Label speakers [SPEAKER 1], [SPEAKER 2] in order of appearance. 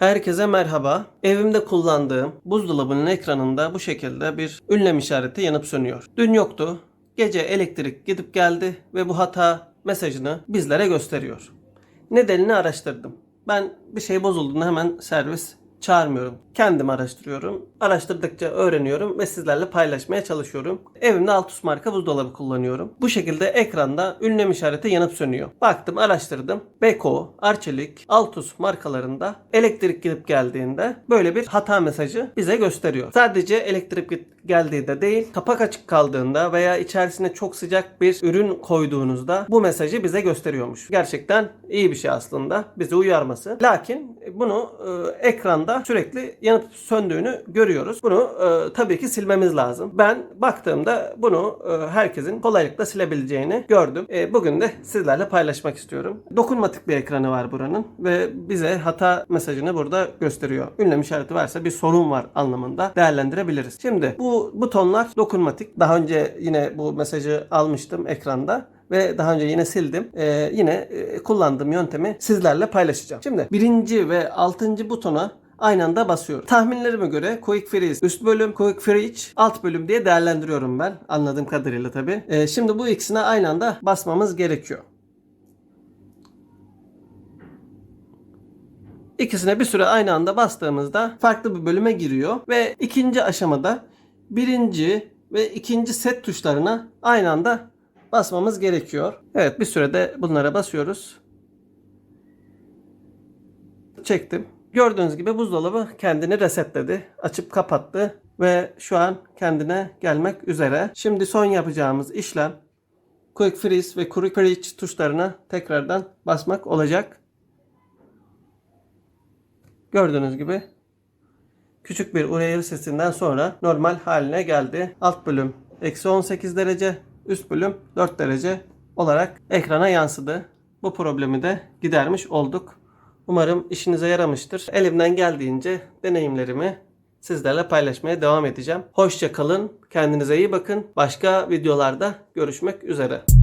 [SPEAKER 1] Herkese merhaba. Evimde kullandığım buzdolabının ekranında bu şekilde bir ünlem işareti yanıp sönüyor. Dün yoktu. Gece elektrik gidip geldi ve bu hata mesajını bizlere gösteriyor. Nedenini araştırdım. Ben bir şey bozulduğunda hemen servis çağırmıyorum. Kendim araştırıyorum. Araştırdıkça öğreniyorum ve sizlerle paylaşmaya çalışıyorum. Evimde Altus marka buzdolabı kullanıyorum. Bu şekilde ekranda ünlem işareti yanıp sönüyor. Baktım, araştırdım. Beko, Arçelik, Altus markalarında elektrik gidip geldiğinde böyle bir hata mesajı bize gösteriyor. Sadece elektrik geldiğinde değil, kapak açık kaldığında veya içerisine çok sıcak bir ürün koyduğunuzda bu mesajı bize gösteriyormuş. Gerçekten iyi bir şey aslında. Bizi uyarması. Lakin bunu e, ekranda sürekli yanıp söndüğünü görüyoruz. Bunu e, tabii ki silmemiz lazım. Ben baktığımda bunu e, herkesin kolaylıkla silebileceğini gördüm. E, bugün de sizlerle paylaşmak istiyorum. Dokunmatik bir ekranı var buranın ve bize hata mesajını burada gösteriyor. Ünlem işareti varsa bir sorun var anlamında değerlendirebiliriz. Şimdi bu butonlar dokunmatik. Daha önce yine bu mesajı almıştım ekranda ve daha önce yine sildim. Ee, yine e, kullandığım yöntemi sizlerle paylaşacağım. Şimdi birinci ve altıncı butona aynı anda basıyorum. Tahminlerime göre Quick Freeze üst bölüm, Quick Freeze alt bölüm diye değerlendiriyorum ben. Anladığım kadarıyla tabii. Ee, şimdi bu ikisine aynı anda basmamız gerekiyor. İkisine bir süre aynı anda bastığımızda farklı bir bölüme giriyor ve ikinci aşamada birinci ve ikinci set tuşlarına aynı anda basmamız gerekiyor. Evet bir sürede bunlara basıyoruz. Çektim. Gördüğünüz gibi buzdolabı kendini resetledi. Açıp kapattı ve şu an kendine gelmek üzere. Şimdi son yapacağımız işlem Quick Freeze ve Quick Freeze tuşlarına tekrardan basmak olacak. Gördüğünüz gibi küçük bir uyarı sesinden sonra normal haline geldi. Alt bölüm eksi 18 derece, üst bölüm 4 derece olarak ekrana yansıdı. Bu problemi de gidermiş olduk. Umarım işinize yaramıştır. Elimden geldiğince deneyimlerimi sizlerle paylaşmaya devam edeceğim. Hoşça kalın, kendinize iyi bakın. Başka videolarda görüşmek üzere.